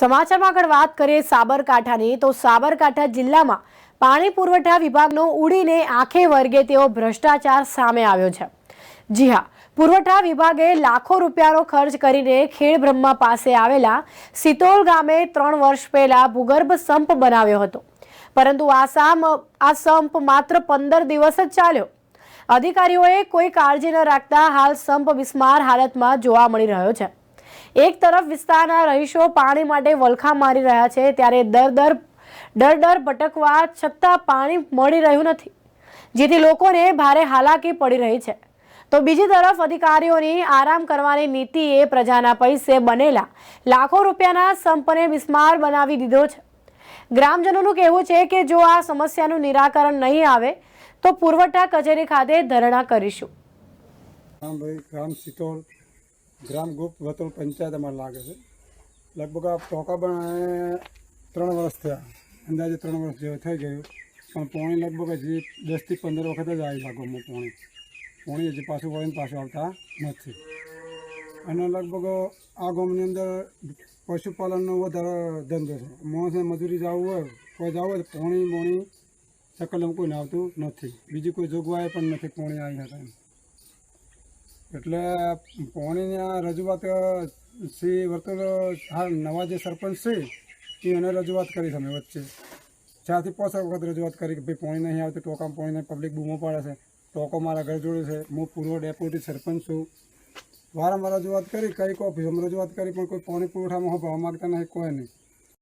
સમાચારમાં આગળ વાત કરીએ સાબરકાંઠાની, તો સાબરકાંઠા જિલ્લામાં પાણી પુરવઠા વિભાગનો ઉડીને આંખે વર્ગે તેવો ભ્રષ્ટાચાર સામે આવ્યો છે. જી હા, પુરવઠા વિભાગે લાખો રૂપિયાનો ખર્ચ કરીને ખેડબ્રહ્મા પાસે આવેલા સિતોલ ગામે ત્રણ વર્ષ પહેલા ભૂગર્ભ સંપ બનાવ્યો હતો. પરંતુ આસામ આ સંપ માત્ર પંદર દિવસ જ ચાલ્યો. અધિકારીઓએ કોઈ કાળજી ન રાખતા હાલ સંપ બિસ્માર હાલતમાં જોવા મળી રહ્યો છે. એક તરફ વિસ્તારના રહીશો પાણી માટે વલખા મારી રહ્યા છે, ત્યારે દર દર ડર ડર ભટકવા છતાં પાણી મળી રહ્યું નથી, જેથી લોકોને ભારે હાલાકી પડી રહી છે. તો બીજી તરફ અધિકારીઓની આરામ કરવાની નીતિએ પ્રજાના પૈસે બનેલા લાખો રૂપિયાના સંપને બિસ્માર બનાવી દીધો છે. ગ્રામજનોનું કહેવું છે કે જો આ સમસ્યાનું નિરાકરણ નહીં આવે, તો પુરવઠા કચેરી ખાતે ધરણા કરીશું. ગામ ભાઈ ગ્રામ સિતોલ ગ્રામ ગુપ્ત વતોલ પંચાયત અમારે લાગે છે. લગભગ આ ટોકા પણ ત્રણ વર્ષ થયા. અંદાજે ત્રણ વર્ષ જેવું થઈ ગયું. પણ પોણી લગભગ હજી દસથી પંદર વખત જ આવી લાગોમાં પોણી. પોણી હજી પાછું વળીને પાછું આવતા નથી. અને લગભગ આ ગામની અંદર પશુપાલનનો વધારે ધંધો છે. માણસને મજૂરી જવું હોય, કોઈ જવું હોય તો પોણી બોણી સકલમ કોઈને આવતું નથી. બીજી કોઈ જોગવાઈ પણ નથી પોણી આવી હતા એટલે પોણીની આ રજૂઆત શ્રી વર્તુળ, હાલ નવા જે સરપંચ છે એને રજૂઆત કરી તમે વચ્ચે. ચારથી પાંચ વખત રજૂઆત કરી કે ભાઈ પોણી નહીં આવતી, ટોકામાં પોણીને પબ્લિક બૂમો પાડે છે, ટોકો મારા ઘર જોડે છે, હું પૂર્વ ડેપ્યુટી સરપંચ છું. વારંવાર રજૂઆત કરી કંઈક ઓફિસમાં રજૂઆત કરી, પણ કોઈ પોણી પુરવઠામાં ભાવ માગતા નહીં, કોઈ નહીં.